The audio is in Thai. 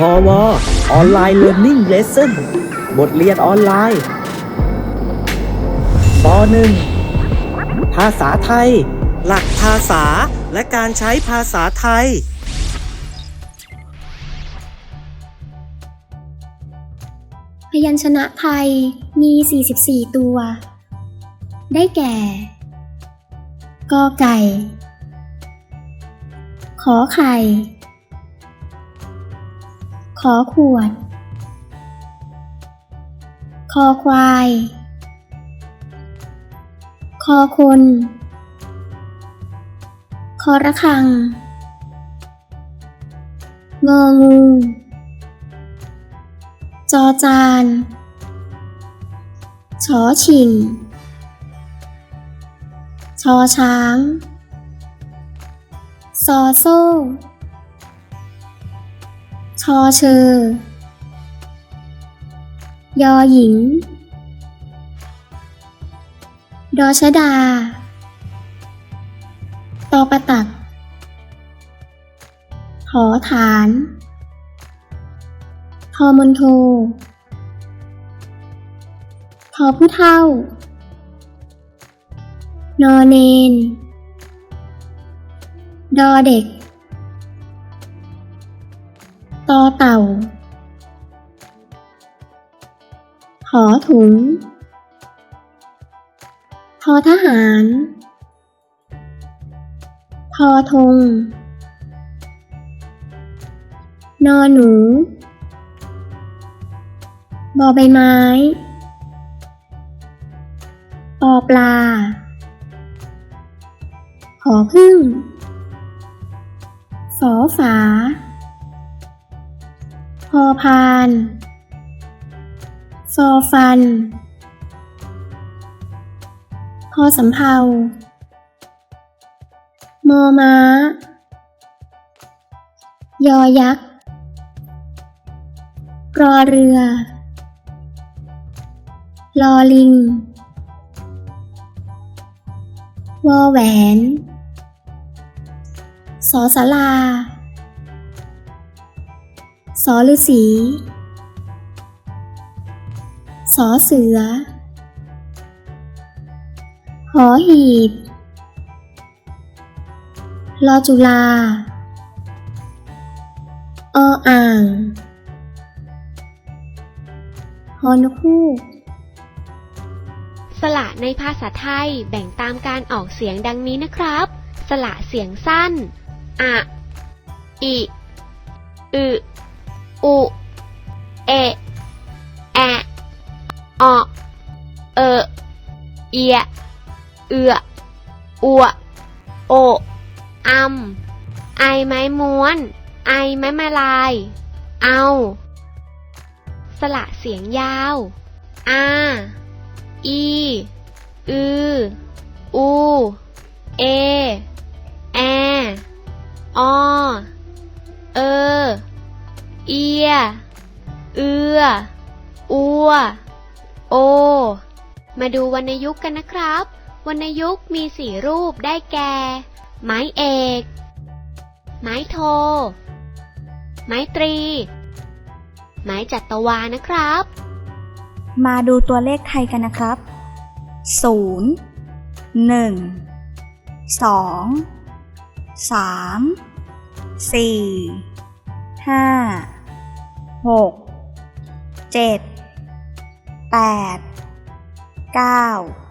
พอวออนไลน์เรียน i ิ g เลส s o n บทเรียนออนไลน์ปหนึ่งภาษาไทย หลักภาษาและการใช้ภาษาไทย พยัญชนะไทยมี 44 ตัว ได้แก่ กอไก่ ขอไข่ ขอขวด คอควาย คอคน คอระคัง งองู จอจานชอชิง ชอช้าง ซอโซ่ ชอเชอยอหญิง ดอชดา ตอประตักหอฐานทอมนโททอผู้เท่า นอเนน ดอเด็ก ตอเต่า หอถุง ทอทหาร ทอธงนอหนู บอใบไม้ปอปลาหอพึ่งฝอฝา พอพานฟอฟัน พอสำเภามอม้า ยอยักษ์รอเรือ ลอลิง วอแหวน สอสาา สอฤาษีสอเสือ หอหีบ ลอจุลา ออ่าง ฮอนกฮูกสระในภาษาไทยแบ่งตามการออกเสียงดังนี้นะครับ สระเสียงสั้น อะ อิ อึ อุ เอะแอะออเออเอีย เอือ อัว โอ อัม ไอไม้ม้วน ไอไม้มาลาย เอา สระเสียงยาว อาอี อือ อู เอ แออเออ เอีย เอือ อัว โอ มาดูวรรณยุกต์กันนะครับ วรรณยุกต์มีสี่รูปได้แก่ ไม้เอก ไม้โท ไม้ตรี ไม้จัตวานะครับ มาดูตัวเลขไทยกันนะครับ 0 1 2 3 4 5 6 7 8 9